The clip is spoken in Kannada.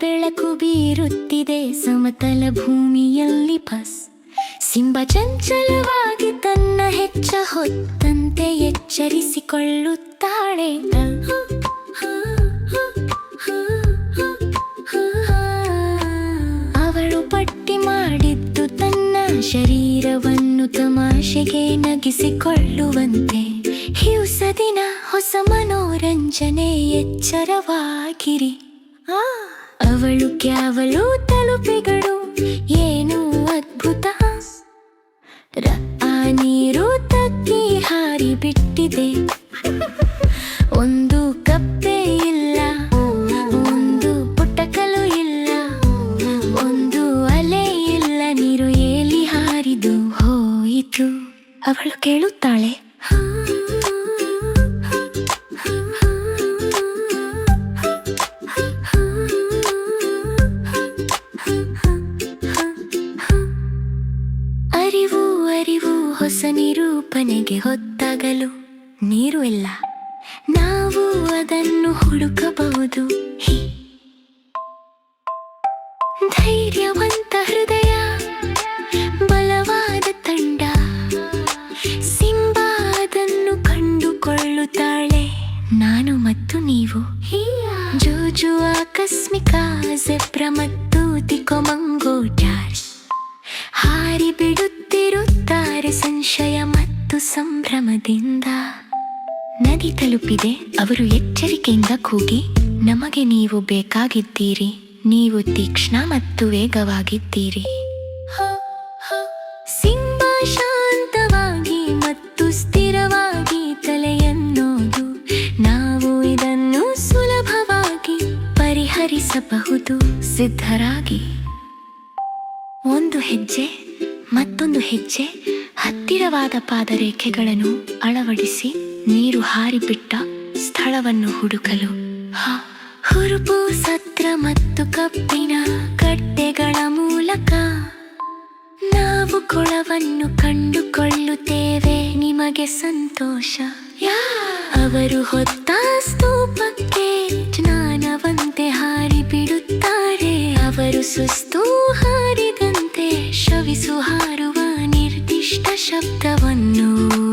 ಬೆಳಕು ಬೀರುತ್ತಿದೆ ಸಮತಲ ಭೂಮಿಯಲ್ಲಿ ಫಸ್ ಸಿಂಬ ಚಂಚಲವಾಗಿ ತನ್ನ ಹೆಚ್ಚ ಹೊತ್ತಂತೆ ಎಚ್ಚರಿಸಿಕೊಳ್ಳುತ್ತಾಳೆ. ಅವಳು ಪಟ್ಟಿ ಮಾಡಿದ್ದು ತನ್ನ ಶರೀರವನ್ನು ತಮಾಷೆಗೆ ನಗಿಸಿಕೊಳ್ಳುವಂತೆ. ಹಿಂಸದಿನ ಹೊಸ ಮನೋರಂಜನೆ ಎಚ್ಚರವಾಗಿರಿ. ಆ, ಅವಳು ಕ್ಯಾವಲು ತಲುಪಿಗಳು, ಏನು ಅದ್ಭುತ. ಆ ನೀರು ತಗ್ಗಿ ಹಾರಿ ಬಿಟ್ಟಿದೆ. ಒಂದು ಕಪ್ಪೆ ಇಲ್ಲ, ಒಂದು ಪುಟ್ಟಕಲು ಇಲ್ಲ, ಒಂದು ಅಲೆ ಇಲ್ಲ, ನೀರು ಏಲಿ ಹಾರಿದು ಹೋಯಿತು. ಅವಳು ಕೇಳುತ್ತಾಳೆ ಅರಿವು ಹೊಸ ನಿರೂಪಣೆಗೆ ಹೊತ್ತಾಗಲು ನೀರು ಇಲ್ಲ. ನಾವು ಅದನ್ನು ಹುಡುಕಬಹುದು. ಧೈರ್ಯವಂತ ಹೃದಯ, ಬಲವಾದ ತಂಡ. ಸಿಂಬಾ ಅದನ್ನು ಕಂಡುಕೊಳ್ಳುತ್ತಾಳೆ. ನಾನು ಮತ್ತು ನೀವು. ಜೋಜು ಆಕಸ್ಮಿಕ ಜೆಬ್ರ ಮತ್ತು ತಿಕೊಮಂಗೋ ಸಂಭ್ರಮದಿಂದ ನದಿ ತಲುಪಿದೆ. ಅವರು ಎಚ್ಚರಿಕೆಯಿಂದ ಕೂಗಿ, ನಮಗೆ ನೀವು ಬೇಕಾಗಿದ್ದೀರಿ. ನೀವು ತೀಕ್ಷ್ಣ ಮತ್ತು ವೇಗವಾಗಿದ್ದೀರಿ. ಸಿಂಹ ಶಾಂತವಾಗಿ ಮತ್ತು ಸ್ಥಿರವಾಗಿ ತಲೆಯನ್ನೋದು. ನಾವು ಇದನ್ನು ಸುಲಭವಾಗಿ ಪರಿಹರಿಸಬಹುದು. ಸಿದ್ಧರಾಗಿ. ಒಂದು ಹೆಜ್ಜೆ, ಮತ್ತೊಂದು ಹೆಜ್ಜೆ ಹತ್ತಿರವಾದ ಪಾದರೇಖೆಗಳನ್ನು ಅಳವಡಿಸಿ ನೀರು ಹಾರಿಬಿಟ್ಟ ಸ್ಥಳವನ್ನು ಹುಡುಕಲು. ಹುರುಪು, ಸತ್ರ ಮತ್ತು ಕಬ್ಬಿನ ಕಟ್ಟೆಗಳ ಮೂಲಕ ನಾವು ಕೊಳವನ್ನು ಕಂಡುಕೊಳ್ಳುತ್ತೇವೆ. ನಿಮಗೆ ಸಂತೋಷ. ಅವರು ಹೊತ್ತ ಸ್ತೂಪಕ್ಕೆ ಜ್ಞಾನವಂತೆ ಹಾರಿ ಬಿಡುತ್ತಾರೆ ಅವರು ಸುಸ್ತು ಶಬ್ದವನ್ನು